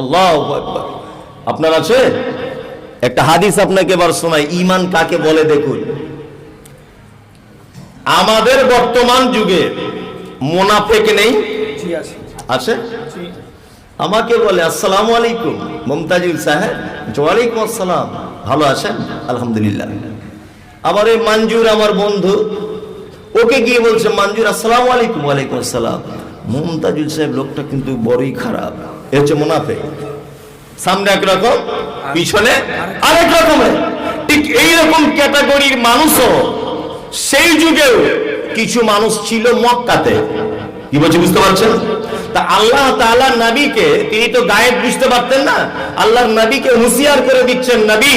আল্লাহ আপনার আছে? একটা হাদিস আপনাকে এবার শোনাই ইমান কাকে বলে দেখুন? আমাদের বর্তমান যুগে মোনাফেক নেই। আছে। আছে? আমাকে বলে আসসালামু আলাইকুম মমতাজুল সাহেব। ওয়ালাইকুম আসসালাম। ভালো আছেন? আলহামদুলিল্লাহ। আবার এই মঞ্জুর আমার বন্ধু ওকে গিয়ে বলছে মঞ্জুর আসসালামু আলাইকুম ওয়ালাইকুম আসসালাম। মমতাজুল সাহেব লোকটা কিন্তু বড়ই খারাপ। হচ্ছে মুনাফে সামনে একরকম পিছনে আরেক রকমের। ঠিক এইরকম ক্যাটাগরির মানুষও সেই যুগেও কিছু মানুষ ছিল মক্কাতে। কি বলছি, বুঝতে পারছেন? তা আল্লাহ তাআলা নবীকে, তিনি তো গায়েব বুঝতে পারতেন না, আল্লাহর নবীকে হুঁশিয়ার করে দিচ্ছেন নবী।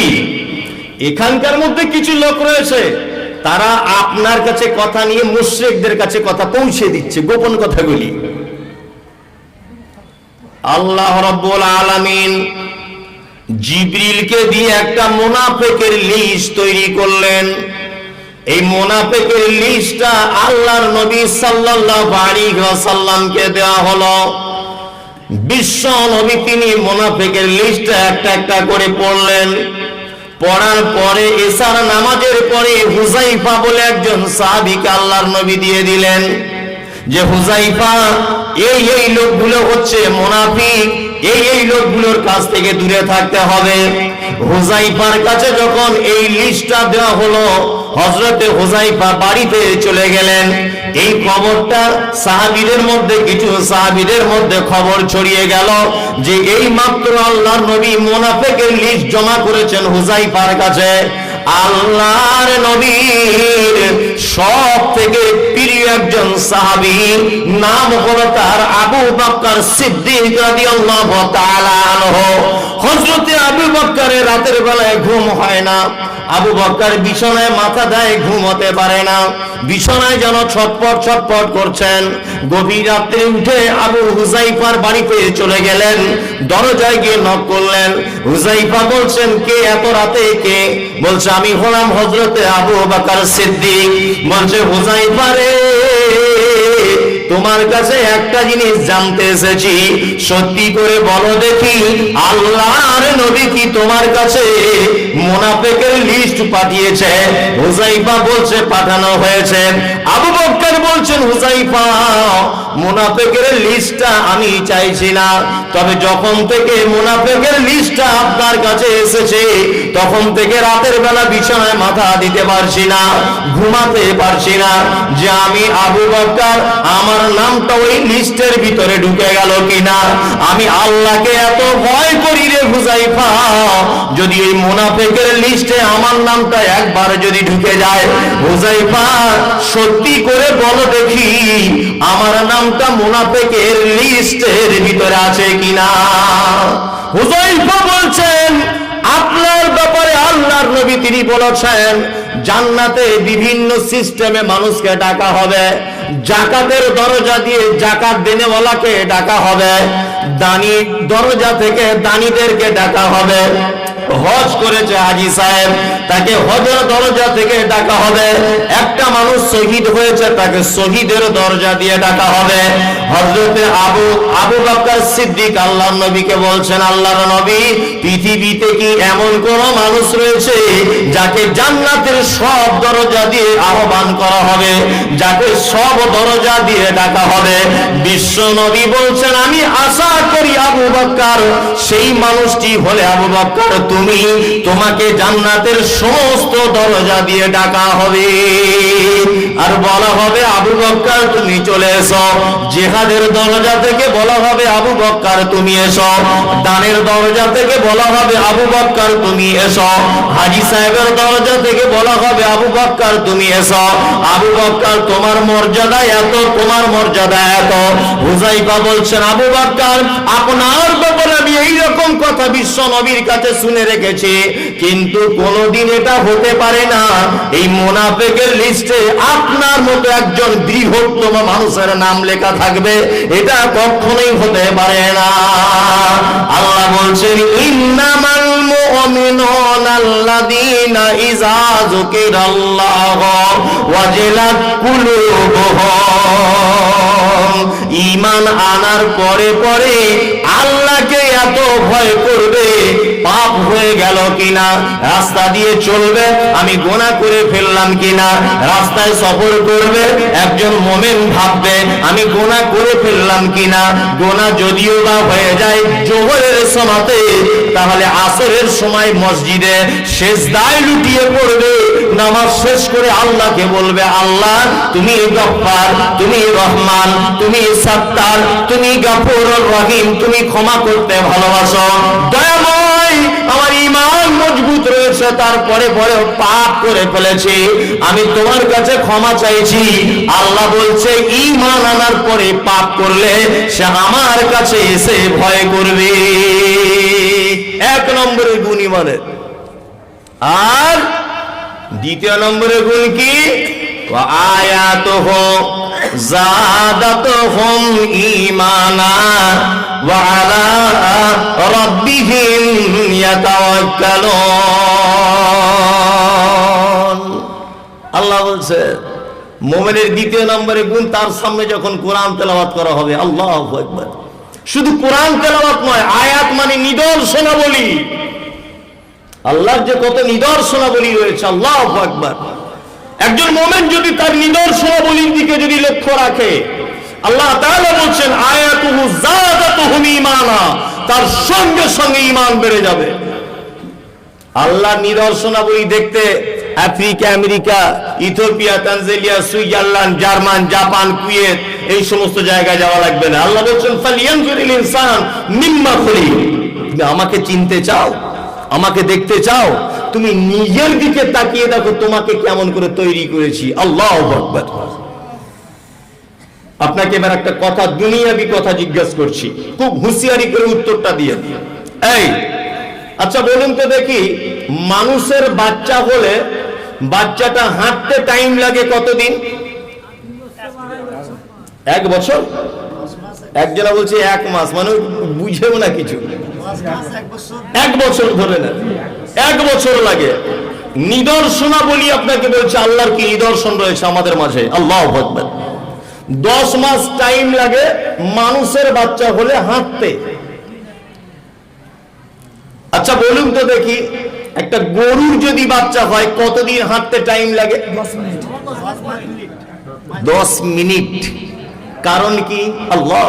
এখানকার মধ্যে কিছু লোক রয়েছে, তারা আপনার কাছে কথা নিয়ে মুশরিকদের কাছে কথা পৌঁছে দিচ্ছে গোপন কথাগুলি। আল্লাহ রাব্বুল আলামিন জিবরিলকে দিয়ে একটা মুনাফিকের লিস্ট তৈরি করলেন। এই মোনাফেকের লিস্টটা আল্লাহর নবী সাল্লাল্লাহু আলাইহি ওয়াসাল্লামকে দেওয়া হলো। বিশ্ব নবী তিনি মোনাফেকের লিস্টটা একটা একটা করে পড়লেন। পড়ার পরে এসার নামাজের পরে হুজাইফা বলে একজন সাহাবীকে আল্লাহর নবী দিয়ে দিলেন। যে হুজাইফা এই এই লোকগুলো হচ্ছে মোনাফিক, এই এই লোকগুলোর কাছ থেকে দূরে থাকতে হবে। হুজাইফার কাছে যখন এই লিস্টটা দেওয়া হলো হজরতে হুজাইফা বাড়িতে চলে গেলেন। এই খবরটা সাহাবীদের মধ্যে, কিছু সাহাবীদের মধ্যে খবর ছড়িয়ে গেল যে, এই মাত্র আল্লাহর নবী মোনাফেকের লিস্ট জমা করেছেন হুজাইফার কাছে। আল্লাহর নবীর সব থেকে প্রিয় একজন সাহাবি, নাম হলো তার আবু বকর সিদ্দিক রাদিয়াল্লাহু তাআলা আনহু। হযরতে আবু বকরের রাতের বেলায় ঘুম হয় না। আবু বক্কার বিছানায় মাথা দেয়, ঘুমোতে পারে না। বিছানায় যেন ছটপট ছটপট করছেন। গভীর রাত্রে উঠে আবু হুজাইফার বাড়িতে চলে গেলেন। দরজায় গিয়ে নক করলেন। হুজাইফা বলছেন, কে এত রাতে কে? বলছে, আমি হলাম হজরতে আবু বাকার সিদ্দিক। বলছে হুজাইফা রে তোমার কাছে একটা জিনিস জানতে এসেছি। সত্যি করে বলো দেখি, আল্লাহর নবী কি তোমার কাছে মোনাফেকের লিস্ট পাঠিয়েছে? হুজাইফা বলছে পাঠানো হয়েছে। আবু বক্কর বলছেন, হুজাইফা মোনাফেকের লিস্টটা আমি চাইছি না তবে যখন থেকে মোনাফেকের লিস্টটা আপনার কাছে এসেছে, তখন থেকে রাতের বেলা বিছানায় মাথা দিতে পারছি না, ঘুমাতে পারছি না। যে আমি আবু বক্কর আমার নামটা ওই লিস্টের ভিতরে ঢুকে গেল কিনা? আমি আল্লাহকে এত ভয় করি রে হুজাইফা যদি এই মুনাফেকের লিস্টে আমার নামটা একবার যদি ঢুকে যায় হুজাইফা সত্যি করে বলো দেখি, আমার নামটা মোনাফেকের লিস্টের ভিতরে আছে কিনা? হুজাইফা বলছেন, আপনার ব্যাপারে আল্লাহর নবী তিনি বলেছেন, জান্নাতে বিভিন্ন সিস্টেমে মানুষকে ডাকা হবে। জাকাতের দরজা দিয়ে জাকাত দেনেওয়ালাকে ডাকা হবে। দানি দরজা থেকে দানিদেরকে ডাকা হবে। হজ করেছে হাজি সাহেব, তাকে হজের দরজা থেকে ডাকা হবে। একটা মানুষ শহীদ হয়েছে, তাকে শহীদের দরজা দিয়ে ডাকা হবে। হজরতে আবু আবু বকর সিদ্দিক আল্লাহর নবীকে বলছেন, আল্লাহর নবী, পৃথিবীতে কি এমন কোন মানুষ রয়েছে যাকে জান্নাতের সব দরজা দিয়ে আহ্বান করা হবে, যাকে সব দরজা দিয়ে ডাকা হবে। বিশ্ব নবী বলছেন, আমি আশা করি আবু বকর সেই মানুষটি হলে আবু বকর তুমি। তোমাকে জান্নাতের সমস্ত দরজা দিয়ে ডাকা হবে। আর বলা হবে, আবু বকর তুমি চলে এসো। জেহাদের দরজা থেকে বলা হবে, আবু বকর তুমি এসো। দানের দরজা থেকে বলা হবে, আবু বকর তুমি এসো। হাজি সাহেবের দরজা থেকে বলা হবে, আবু বকর তুমি এসো। আবু বকর তোমার মর্যাদা এত, তোমার মর্যাদা এত। হুজাইফা বলছেন, আবু বকর আপনার ব্যাপারে আমি এইরকম কথা বিশ্ব নবীর কাছে শুনে রেখেছি, কিন্তু কোনোদিন এটা হতে পারে না। এই মোনাফেকের লিস্টে আপনার মতো একজন বৃহত্তম মানুষের নাম লেখা থাকবে, এটা কখনোই হতে পারে না। আল্লাহ বলছেন, ইন্নামাল কুলুবুহুম। ঈমান আনার পরে পরে আল্লাহকে এত ভয় করবে, পাপ হয়ে গেল কিনা, রাস্তা দিয়ে চলবে, আমি গোনা করে ফেললাম কিনা, রাস্তায় সফর করবে, একজন মোমেন ভাববে, আমি গোনা করে ফেললাম কিনা, গোনা যদিও বা হয়ে যায় জোহরের সমাতে, তাহলে আসরের সময় মসজিদে শেষ দায় লুটিয়ে পড়বে নামাজ শেষ করে আল্লাহকে বলবে, আল্লাহ, তুমি গফফার, তুমি রহমান, তুমি সাত্তার, তুমি গাফুর রহিম, তুমি ক্ষমা করতে ভালোবাসো। আমার ইমান মজবুত রয়েছে, তারপরে পরে পাপ করে ফেলেছি। আমি তোমার কাছে ক্ষমা চাইছি। আল্লাহ বলছে ইমান আনার পরে পাপ করলে সে আমার কাছে এসে ভয় করবে। এক নম্বরে গুণ ইমানের আর দ্বিতীয় নম্বরে গুণ কি? আল্লাহ বলছে, মোমেনের দ্বিতীয় নম্বরে গুণ তার সামনে যখন কোরআন তেলাওয়াত করা হবে, আল্লাহ শুধু কোরআন তেলাওয়াত নয়, আয়াত মানে নিদর্শনাবলী। আল্লাহর যে কত নিদর্শনাবলী রয়েছে, আল্লাহ আকবার। একজন মোমেন যদি তার নিদর্শনাবলীর দিকে যদি লক্ষ্য রাখে, আল্লাহ তাআলা বলছেন ঈমানা তার সঙ্গে সঙ্গে ঈমান বেড়ে যাবে। আল্লাহ নিদর্শনাবলী দেখতে Africa, America, Ethiopia, Tanzania, Switzerland, German, Japan, Kuwait, এই সমস্ত জায়গায় যাওয়া লাগবে না। আল্লাহ বলছেন ইনসান মিম্মা খুলি আমাকে চিনতে চাও? আমাকে দেখতে চাও, তুমি নিজের দিকে তাকিয়ে দেখো, তোমাকে কেমন করে তৈরি করেছি। আল্লাহ আপনাকে এবার একটা কথা, দুনিয়াবি কথা জিজ্ঞাসা করছি। খুব হুঁশিয়ারি করে উত্তরটা দিয়ে দিয়ে এই আচ্ছা বলুন তো দেখি, মানুষের বাচ্চা হলে বাচ্চাটা হাঁটতে টাইম লাগে কতদিন? এক বছর? একজনা বলছে এক মাস মানে বুঝেও না কিছু। এক বছর। ধরে না। এক বছর লাগে। নিদর্শনা বলি আপনাকে বলছে আল্লাহর কি নিদর্শন রয়েছে আমাদের মাঝে? আল্লাহ আকবার। দশ মাস টাইম লাগে মানুষের বাচ্চা হলে হাঁটতে। আচ্ছা বলুন তো দেখি একটা গরুর যদি বাচ্চা হয় কতদিন হাঁটতে টাইম লাগে? দশ মিনিট। কারণ কি? আল্লাহ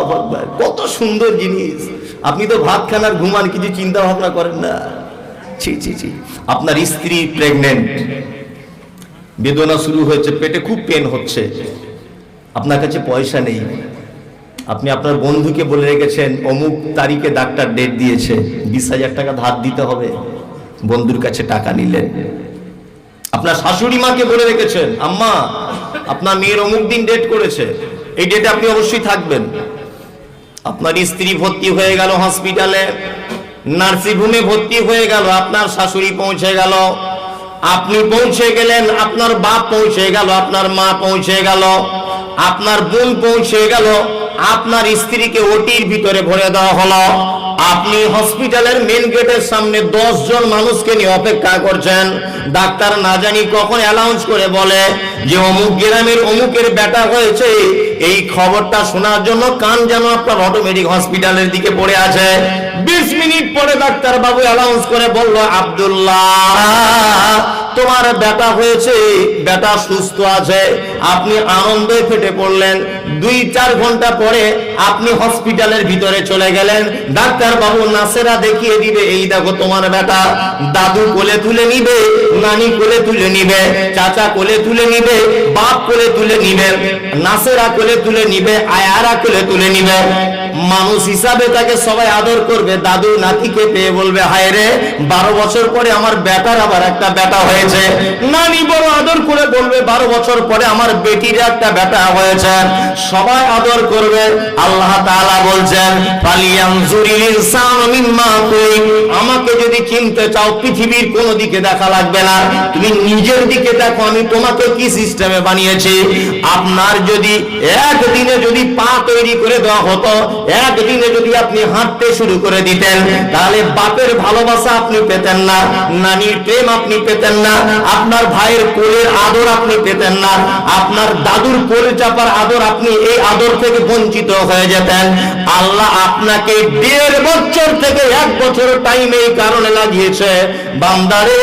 কত সুন্দর জিনিস। আপনি তো ভাত খান আর ঘুমান কিছু চিন্তা ভাবনা করেন? না। ছি ছি ছি। আপনার স্ত্রী প্রেগনেন্ট বেদনা শুরু হয়েছে, পেটে খুব পেন হচ্ছে। আপনার কাছে পয়সা নেই। আপনি আপনার বন্ধুকে বলে রেখেছেন, অমুক তারিখে ডাক্তার ডেট দিয়েছে, বিশ হাজার টাকা ধার দিতে হবে। বন্ধুর কাছে টাকা নিলেন। আপনার শাশুড়ি মাকে বলে রেখেছেন, আম্মা, আপনার মেয়ের অমুক দিন ডেট করেছে। এই ডেটে আপনি অবশ্যই থাকবেন। আপনার স্ত্রী ভর্তি হয়ে গেল হসপিটালে, নার্সিংহোমে ভর্তি হয়ে গেল, আপনার শাশুড়ি পৌঁছে গেল। আপনি পৌঁছে গেলেন, আপনার বাপ পৌঁছে গেল, আপনার মা পৌঁছে গেল, আপনার বোন পৌঁছে গেল, আপনার স্ত্রীকে ওটির ভিতরে ভরে দেওয়া হলো। আপনি হসপিটালের মেন গেটের সামনে দশ জন মানুষকে নিয়ে অপেক্ষা করছেন। ডাক্তার না জানি কখন অ্যালাউন্স করে বলে যে অমুক গ্রামের অমুকের বেটা হয়েছে এই খবরটা শোনার জন্য কান যেন আপনার অটোমেটিক হসপিটালের দিকে পড়ে আছে। বিশ মিনিট পরে ডাক্তার বাবু অ্যানাউন্স করে বলল, আবদুল্লাহ, তোমার বেটা হয়েছে বেটা সুস্থ আছে। আপনি আনন্দে ফেটে পড়লেন। দুই, চার ঘণ্টা পরে আপনি হসপিটালের ভিতরে চলে গেলেন। ডাক্তার বাবু নাসেরা দেখিয়ে দিবে, এই দেখো তোমার বেটা দাদু কোলে তুলে নিবে, নানি কোলে তুলে নিবে, চাচা কোলে তুলে নিবে, বাপ কোলে তুলে নিবে, নাসেরা কোলে তুলে নিবে, আয়ারা কোলে তুলে নিবে। মানুষ হিসাবে তাকে সবাই আদর করবে। দাদু নাতিকে পেয়ে বলবে, হায় রে, বারো বছর পরে আমার বেটার আবার একটা বেটা হয়েছে। নানি বড় আদর করে বলবে, বারো বছর পরে আমার আমার বেটির একটা বেটা হয়েছে। সবাই আদর করবে, আল্লাহ তাআলা বলছেন আমাকে যদি চিনতে চাও, পৃথিবীর কোনো দিকে দেখা লাগবে না। তুমি নিজের দিকে দেখো, আমি তোমাকে কি সিস্টেমে বানিয়েছি? আপনার যদি একদিনে যদি পা তৈরি করে দেওয়া হতো, একদিনে যদি আপনি হাঁটতে শুরু করে দিতেন, তাহলে বাপের ভালোবাসা আপনি পেতেন না, নানির প্রেম আপনি পেতেন না, আপনার ভাইয়ের কোলের আদর আপনি পেতেন না আপনার দাদুর কোলে চাপার আদর আপনি এই আদর থেকে বঞ্চিত হয়ে যেতেন আল্লাহ আপনাকে দেড় বছর থেকে এক বছর টাইম এই কারণে লাগিয়েছে। বান্দারে,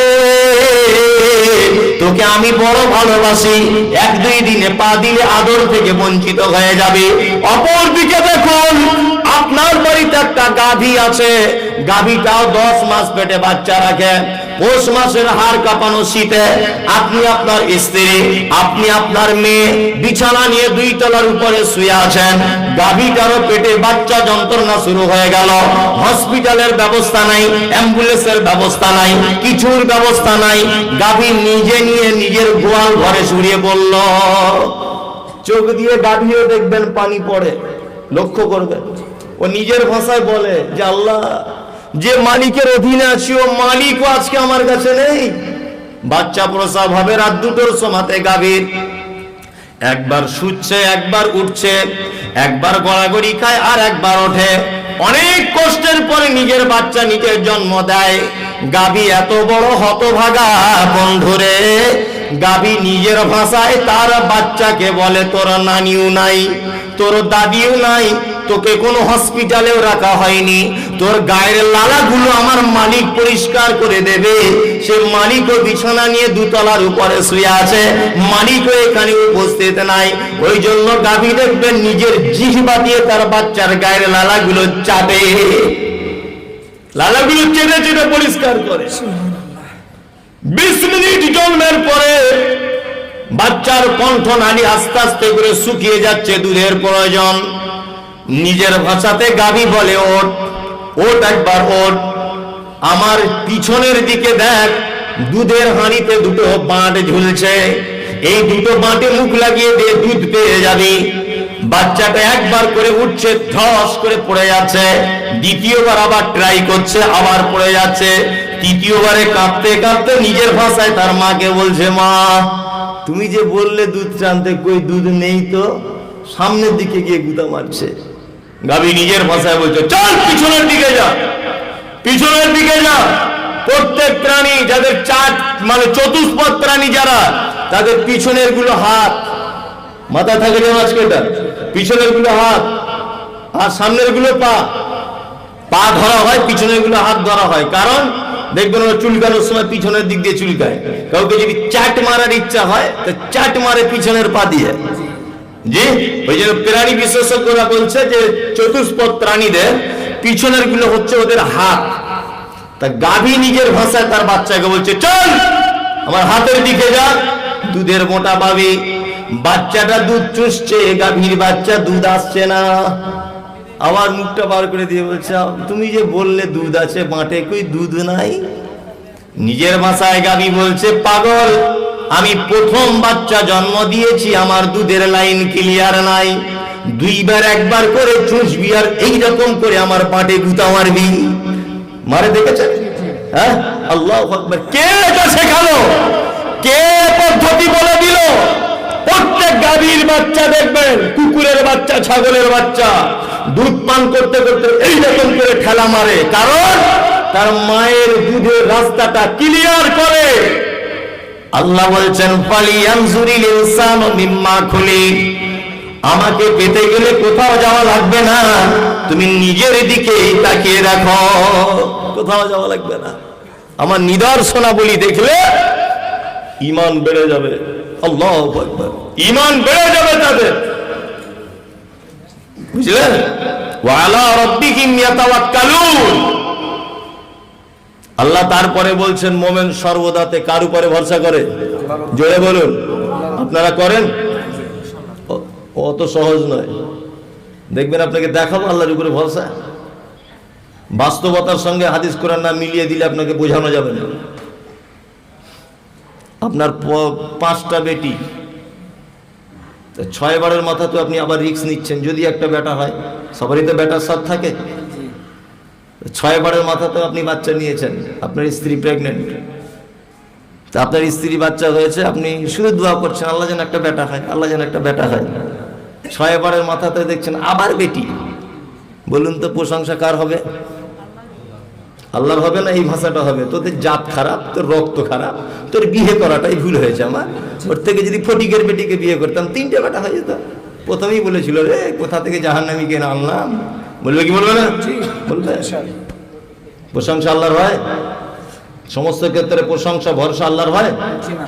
তোকে আমি বড় ভালোবাসি। এক দুই দিনে পা দিলে আদর থেকে বঞ্চিত হয়ে যাবে। অপর দিকে দেখুন, আপনার বাড়িতে একটা গাভী আছে। গাভীটাও দশ মাস পেটে বাচ্চা রাখে। পৌষ মাসের হাড় কাঁপানো শীতে আপনি আপনার স্ত্রী, আপনি আপনার মেয়ে বিছানা নিয়ে দুই তলার উপরে শুয়ে আছেন। পেটে বাচ্চা যন্ত্রণা শুরু হয়ে গেল। হসপিটালের ব্যবস্থা নাই, অ্যাম্বুলেন্সের ব্যবস্থা নাই, কিছুর ব্যবস্থা নাই। গাভী নিজে নিয়ে নিজের গোয়াল ঘরে শুয়ে বলল চোখ দিয়ে গাভীও দেখবেন পানি পড়ে। লক্ষ্য করবেন। ও নিজের ভাষায় বলে যে, আল্লাহ যে মালিকের অধীনে আছি, ও মালিকও আজকে আমার কাছে নেই। বাচ্চা প্রসব হবে রাত দুটোর সমাতে গাভীর। একবার শুচ্ছে, একবার উঠছে, একবার গড়াগড়ি খায় আর একবার ওঠে। অনেক কষ্টের পরে নিজের বাচ্চা নিজের জন্ম দেয়। গাবি এত বড় হতভাগা বন্ধুরে গাবি নিজের ভাষায় তার বাচ্চাকে বলে, তোর নানিও নাই, তোর দাদিও নাই তোকে কোনো হসপিটালেও রাখা হয়নি। তোর গায়ের লালাগুলো আমার মালিক পরিষ্কার করে দেবে। সে মালিকও বিছানা নিয়ে দুতলার উপরে শুয়ে আছে। মালিকও এখানে উপস্থিত নাই। ওই জন্য গাভী দেখবেন নিজের জিহবা দিয়ে তার বাচ্চার গায়ের লালাগুলো চাপে। লালাগুলো চেটে চেটে পরিষ্কার করে। বিশ মিনিট জন্মের পরে বাচ্চার কণ্ঠ নালী আস্তে আস্তে করে শুকিয়ে যাচ্ছে দুধের প্রয়োজন। নিজের ভাষাতে গাবি বলে ওট ওট একবার ওট আমার পিছনের দিকে দেখ, দুধের হাঁড়িতে দুটো বাঁট ঝুলছে। এই দুটো বাঁটে মুখ লাগিয়ে দিয়ে দুধ পেয়ে যাবি। বাচ্চাটা একবার করে উঠছে, ধস করে পড়ে যাচ্ছে। দ্বিতীয়বার আবার ট্রাই করছে, আবার পড়ে যাচ্ছে। তৃতীয়বারে কাঁপতে কাঁপতে নিজের ভাষায় তার মাকে বলছে, মা, তুমি যে বললে দুধ টানতে, কই দুধ নেই তো? সামনের দিকে গিয়ে গুদা মারছে। গাবি নিজের ভাষায় বলছে, চল পিছনের দিকে যা, পিছনের দিকে যা। প্রত্যেক প্রাণী, যাদের চার মানে চতুষ্পদ প্রাণী যারা, তাদের পিছনেরগুলো হাত। মাথা থাকে এটা পিছনেরগুলো হাত। আর সামনেরগুলো পা। পা ধরা হয়, পিছনেরগুলো হাত ধরা হয়। কারণ, দেখবেন ওরা চুলকানোর সময় পিছনের দিক দিয়ে চুলকায়। কাউকে যদি চাট মারার ইচ্ছা হয়, তো চাট মারে পিছনের পা দিয়ে। জি ওই জন্য প্রাণী বিশেষজ্ঞরা বলছে যে চতুষ্পদ প্রাণীদের পিছনেরগুলো হচ্ছে ওদের হাত। তা গাভী নিজের ভাষায় তার বাচ্চাকে বলছে, চল, আমার হাতের দিকে যা, দুধের মোটা পাবি বাচ্চাটা দুধ চুষছে গাভীর বাচ্চা দুধ আসছে না। আবার মুখটা বার করে দিয়ে বলছে, তুমি যে বললে দুধ আছে বাঁটে কই দুধ নাই? নিজের ভাষায় গাবি বলছে, পাগল আমি প্রথম বাচ্চা জন্ম দিয়েছি, আমার দুধের লাইন ক্লিয়ার নাই। দুইবার একবার করে চুষবি আর এইরকম করে আমার পাটে গুতা মারবি। মারে দেখেছেন? হ্যাঁ? আল্লাহ কে এটা শেখালো? কে পদ্ধতি বলে প্রত্যেক গাভীর বাচ্চা কুকুরের বাচ্চা, ছাগলের বাচ্চা। করতে করে ঠেলা মারে। কারণ তার মায়ের দুধের রাস্তাটা ক্লিয়ার করে। আল্লাহ বলছেন আমাকে পেতে গেলে কোথাও যাওয়া লাগবে না। তুমি নিজের দিকেই তাকিয়ে রাখো কোথাও যাওয়া লাগবে না। আমার নিদর্শনাবলী দেখলে ইমান বেড়ে যাবে। আল্লাহ ইমান বেড়ে যাবে তাদের। বুঝলেন? ওয়ালা রব্বিহিম ইয়াতাওয়াক্কালুন। আল্লাহ তারপরে বলছেন, মোমেন সর্বদাতে কার উপরে ভরসা করে? জোরে বলুন। আপনারা করেন? অত সহজ নয়। দেখবেন আপনাকে দেখাবো আল্লাহর উপরে ভরসা। বাস্তবতার সঙ্গে হাদিস কোরআন না মিলিয়ে দিলে আপনাকে বোঝানো যাবে না। আপনার পাঁচটা বেটি। ছয় বারের মাথা তো আপনি আবার রিস্ক নিচ্ছেন। যদি একটা বেটা হয়, সবারই তো বেটার সাথ থাকে। ছয় বারের মাথা তো আপনি বাচ্চা নিয়েছেন। আপনার স্ত্রী প্রেগনেন্ট তা আপনার স্ত্রী বাচ্চা হয়েছে, আপনি শুধু দোয়া করছেন, আল্লাহ যেন একটা বেটা হয় আল্লাহ যেন একটা বেটা হয় ছয় বারের মাথাতে দেখছেন আবার বেটি। বলুন তো প্রশংসা কার হবে? আল্লাহর হবে না এই ভাষাটা হবে? তোদের জাত খারাপ, তোর রক্ত খারাপ, তোর বিয়ে করাটাই ভুল হয়েছে আমার। ওর থেকে যদি ফটিকের বেটিকে বিয়ে করতাম, তিনটে বেটা হয়ে যেত। প্রথমেই বলেছিল, রে, কোথা থেকে জাহান্নামি কেন আনলাম? বলবে কি বলবে না? বলবে। প্রশংসা আল্লাহর হয়। সমস্ত ক্ষেত্রে প্রশংসা ভরসা আল্লাহর হয়?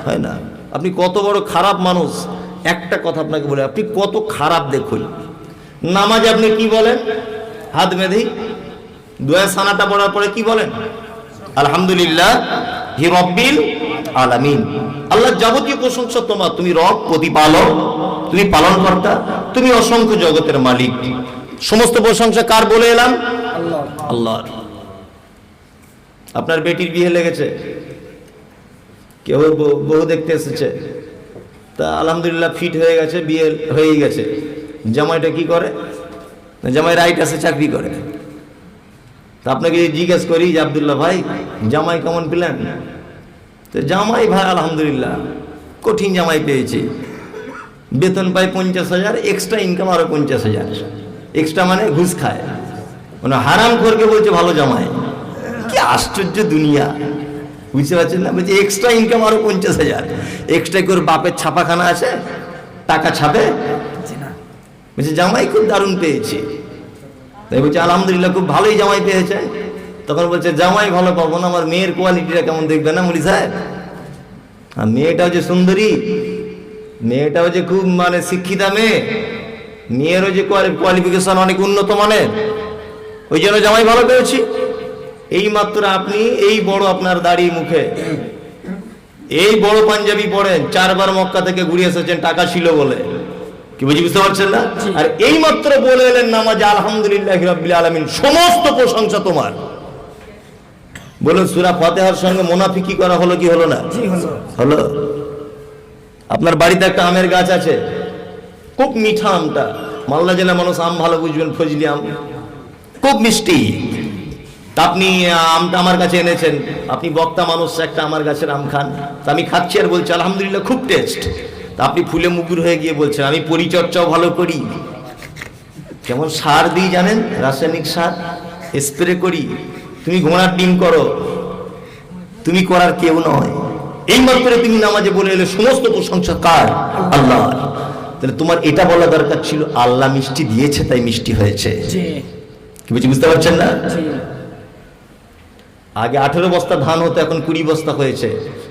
হয় না। আপনি কত বড় খারাপ মানুষ? একটা কথা আপনাকে বলে আপনি কত খারাপ দেখুন। নামাজ আপনি কি বলেন? হাত বেঁধেই দোয়া সানাটা পড়ার পরে কি বলেন? আলহামদুলিল্লাহ হি রব্বিল আলামিন। আল্লাহ যাবতীয় প্রশংসা তোমার। তুমি রব প্রতিপালক তুমি পালনকর্তা তুমি অসংখ্য জগতের মালিক। সমস্ত প্রশংসা কার বলে এলাম? আল্লাহ আল্লাহর। আপনার বেটির বিয়ে লেগেছে। কেউ বউ দেখতে এসেছে। তা আলহামদুলিল্লাহ ফিট হয়ে গেছে বিয়ে হয়েই গেছে। জামাইটা কি করে? জামাই রাইট আছে চাকরি করে। তা আপনাকে জিজ্ঞেস করি যে আবদুল্লাহ ভাই জামাই কেমন পেলেন তো জামাই ভাই আলহামদুলিল্লাহ কঠিন জামাই পেয়েছি। বেতন পায় পঞ্চাশ হাজার এক্সট্রা ইনকাম আরও পঞ্চাশ হাজার। এক্সট্রা মানে ঘুষ খায়। মানে হারাম করকে বলছে ভালো জামাই। কি আশ্চর্য দুনিয়া। বুঝতে পারছেন না? বলছে এক্সট্রা ইনকাম আরও পঞ্চাশ হাজার। এক্সট্রা করে বাপের ছাপাখানা আছে, টাকা ছাপে। বলছে জামাই খুব দারুণ পেয়েছি। তাই বলছে আলহামদুলিল্লাহ খুব ভালোই জামাই পেয়েছে। তখন বলছে জামাই ভালো পাবো না, আমার মেয়ের কোয়ালিটিটা কেমন দেখবে না মুলি সাহেব? আর মেয়েটাও যে সুন্দরী, মেয়েটাও যে খুব মানে শিক্ষিতা মেয়ে। মেয়েরও যে কোয়ালিফিকেশন অনেক উন্নত মানের ওই জন্য জামাই ভালো পেয়েছি এই মাত্র আপনি এই বড় আপনার দাড়ি মুখে এই বড় পাঞ্জাবি পড়েন চারবার মক্কা থেকে ঘুরে এসেছেন টাকা ছিল বলে। কি বুঝি বুঝতে পারছেন না? আর এই মাত্র বলে এলেন নামাজ আলহামদুলিল্লাহ রাব্বিল আলামিন সমস্ত প্রশংসা তোমার। বলুন সূরা ফাতিহার সঙ্গে মুনাফিকি করা হলো কি হলো না? হলো। আপনার বাড়িতে একটা আমের গাছ আছে খুব মিঠা আমটা। মালদা জেলার মানুষ আম ভালো বুঝবেন, ফজলি আম। খুব মিষ্টি। আপনি, আমটা আমার কাছে এনেছেন। আপনি বক্তা মানুষ, একটা আমার গাছের আম খান। তা আমি খাচ্ছি আর বলছি, আলহামদুলিল্লাহ, খুব টেস্ট তা আপনি ফুলে মুগুর হয়ে গিয়ে বলছেন, আমি পরিচর্যাও ভালো করি। কেমন সার দিই জানেন? রাসায়নিক সার। স্প্রে করি। তুমি ঘোড়ার ডিম করো। তুমি করার কেউ নয়। এই মাত্র তুমি নামাজে বলে এলে, সমস্ত প্রশংসা কার? আল্লাহ তাহলে তোমার এটা বলা দরকার ছিল আল্লাহ মিষ্টি দিয়েছে তাই মিষ্টি হয়েছে। কি বুঝতে পারছেন না? আগে আঠেরো বস্তা ধান হতো এখন কুড়ি বস্তা হয়েছে।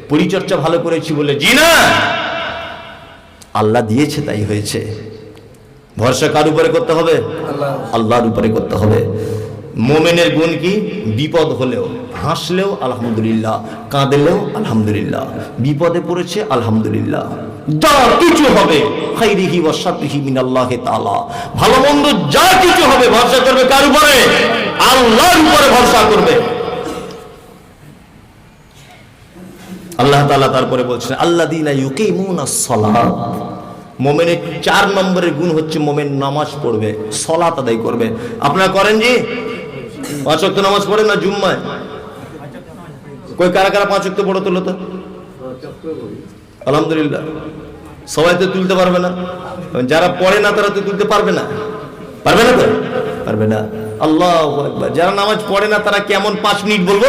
পরিচর্যা ভালো করেছি বলে জি না! আল্লাহ দিয়েছে তাই হয়েছে। ভরসা কার উপরে করতে হবে? আল্লাহর উপরে করতে হবে। মোমেনের গুণ কি? বিপদ হলেও। হাসলেও আলহামদুলিল্লাহ, কাঁদলেও আলহামদুলিল্লাহ, বিপদে পড়েছে আলহামদুলিল্লাহ। যা কিছু হবে ভালো মন্দ যা কিছু হবে, ভরসা করবে কার উপরে? আল্লাহর উপরে ভরসা করবে। আল্লাহ তাআলা তারপরে বলছেন সালাত। মোমেনের চার নম্বরের গুণ হচ্ছে মোমেন নামাজ পড়বে, সলাত আদায় করবে। আপনারা করেন জি? পাঁচ নামাজ পড়েন না জুম্মায়? কই, কারা কারা পাঁচ অক্ত পড়ো তুলো তো? আলহামদুলিল্লাহ। সবাই তো তুলতে পারবে না। যারা পড়ে না, তারা তো তুলতে পারবে না। পারবে না তো? পারবে না। আল্লাহ যারা নামাজ পড়ে না, তারা কেমন পাঁচ মিনিট বলব?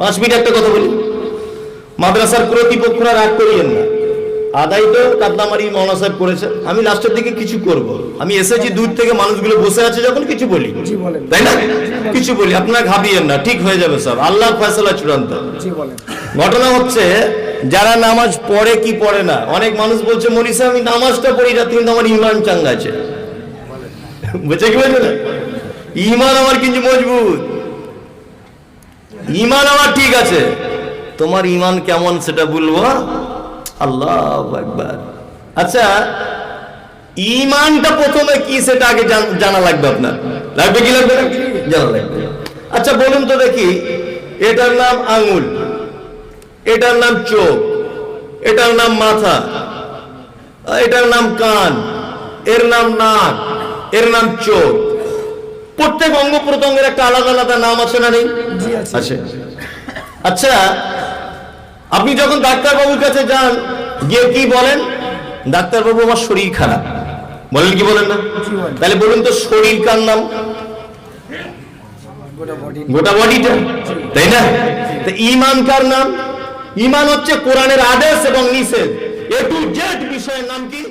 পাঁচ মিনিট একটা কথা বলি। মাদ্রাসার কর্তৃপক্ষরা রাগ করিয়েন না। আদায় তো কাতলামারি মৌলানা সাহেব করেছে। আমি লাস্টের দিকে কিছু করব। আমি এসেছি দূর থেকে মানুষগুলো বসে আছে যখন কিছু বলি। তাই না? কিছু বলি আপনারা ঘাবিয়েন না ঠিক হয়ে যাবে সব আল্লাহ ফয়সালা চূড়ান্ত। ঘটনা হচ্ছে যারা নামাজ পড়ে কি পড়ে না অনেক মানুষ বলছে মনীষা আমি নামাজটা পড়ি না কিন্তু আমার ইমান চাঙ্গা আছে। বুঝে কি বলছে না ইমান আমার কিন্তু মজবুত। ইমান আমার ঠিক আছে। তোমার ইমান কেমন সেটা বলব আল্লাহ একবার আচ্ছা ইমানটা প্রথমে কি সেটা আগে জান- লাগবে আপনার? লাগবে কি লাগবে? জানা লাগবে। আচ্ছা বলুন তো দেখি এটার নাম আঙুল এটার নাম চোখ এটার নাম মাথা এটার নাম কান এর নাম নাক এর নাম চোখ। প্রত্যেক অঙ্গ প্রত্যঙ্গের একটা আলাদা আলাদা নাম আছে না নেই? আছে। আচ্ছা আপনি যখন ডাক্তারবাবুর কাছে যান, গিয়ে কি বলেন? ডাক্তারবাবু আমার শরীর খারাপ বলেন কি বলেন না? তাহলে বলুন তো শরীর কার নাম? গোটা বডিটা। তাই না? ইমান কার নাম? ইমান হচ্ছে কোরআনের আদেশ এবং নিষেধ। এ টু জেড বিষয়ের নাম কি?